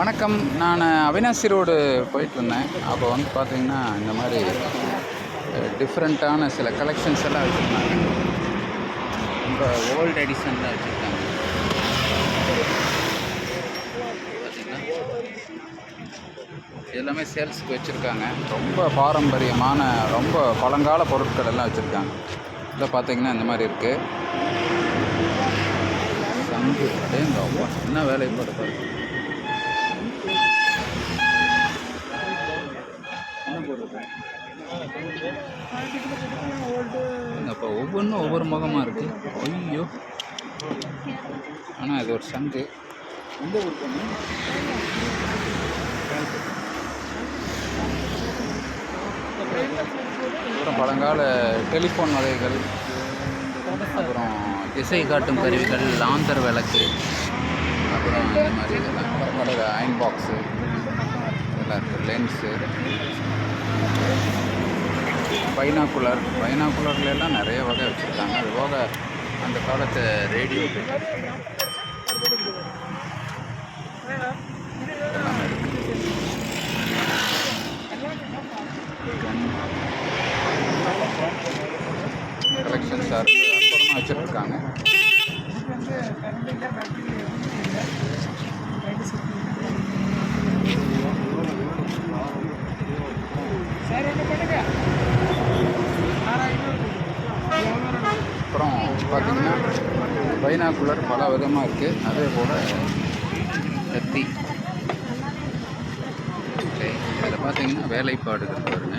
வணக்கம். நான் அவினாசி ரோடு போயிட்டு இருந்தேன் அப்போ வந்து பார்த்தீங்கன்னா இந்த மாதிரி டிஃப்ரெண்ட்டான சில கலெக்ஷன்ஸ் எல்லாம் வச்சுருந்தாங்க. ரொம்ப ஓல்டு எடிஷன்லாம் வச்சுருக்காங்க. எல்லாமே சேல்ஸுக்கு வச்சுருக்காங்க. ரொம்ப பாரம்பரியமான ரொம்ப பழங்கால பொருட்கள் எல்லாம் வச்சுருக்காங்க. இதில் பார்த்தீங்கன்னா இந்த மாதிரி இருக்குது சங்கு என்ன வேலைப்பாடு பாருங்கள் அப்போ ஒவ்வொன்றும் ஒவ்வொரு முகமாக இருக்குது ஐயோ. ஆனால் அது ஒரு சங்கு. எந்த ஊர் பொண்ணு? அப்புறம் பழங்கால டெலிஃபோன் வகைகள் அப்புறம் திசை காட்டும் கருவிகள் லாந்தர் விளக்கு அப்புறம் இந்த மாதிரி இதெல்லாம். பரவாயில்ல அயன் பாக்ஸு இதெல்லாம் இருக்குது லென்ஸு பைனாக்குலர் பைனாக்குலர்ல எல்லாம் நிறைய வகை வச்சுருக்காங்க. அது போக அந்த காலத்து ரேடியோ எல்லாமே சார் கலெக்ஷன்ஸாக இருக்குது அப்புறமா வச்சுருக்காங்க அப்புறம் பார்த்தீங்கன்னா பைனாக்குலர் பல விதமாக இருக்குது அதே போல் கத்தி. ஓகே இதில் பார்த்தீங்கன்னா வேலைப்பாடுகள் பாருங்க.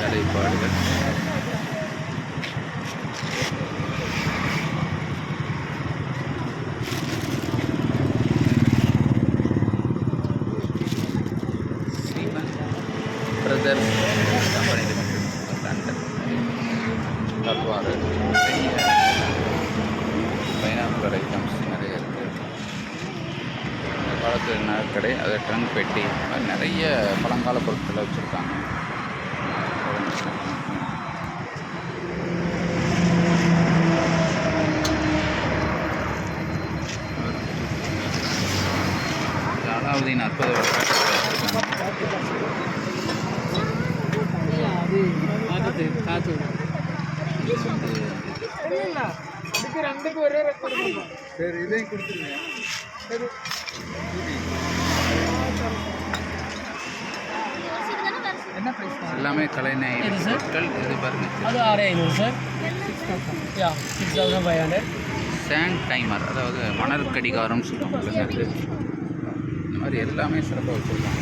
வேலைப்பாடுகள். பிரதர்ஸ் கம்பெனி லிமிடெட் லண்டன் நிறைய பைனாக்குலர் ஐட்டம்ஸ் நிறைய இருக்குது இந்த காலத்து நகைக்கடை அது ட்ரங்க் பெட்டி இந்த மாதிரி நிறைய பழங்கால பொருட்களை வச்சுருக்காங்க. அலாவுதீன் அற்புத விளக்கு வச்சுருக்காங்க இது வந்து சரி இதையும் கொடுத்துருங்க. என்ன ப்ரைஸ் எல்லாமே சார்? பொருட்கள் இது பாருங்க அது ஆறு ஐநூறு sir. Yeah six thousand five hundred sand timer அதாவது மணல் கடிகாரம்னு சொல்லுவாங்க அது இந்த மாதிரி எல்லாமே சிறப்பாக வச்சுருக்காங்க.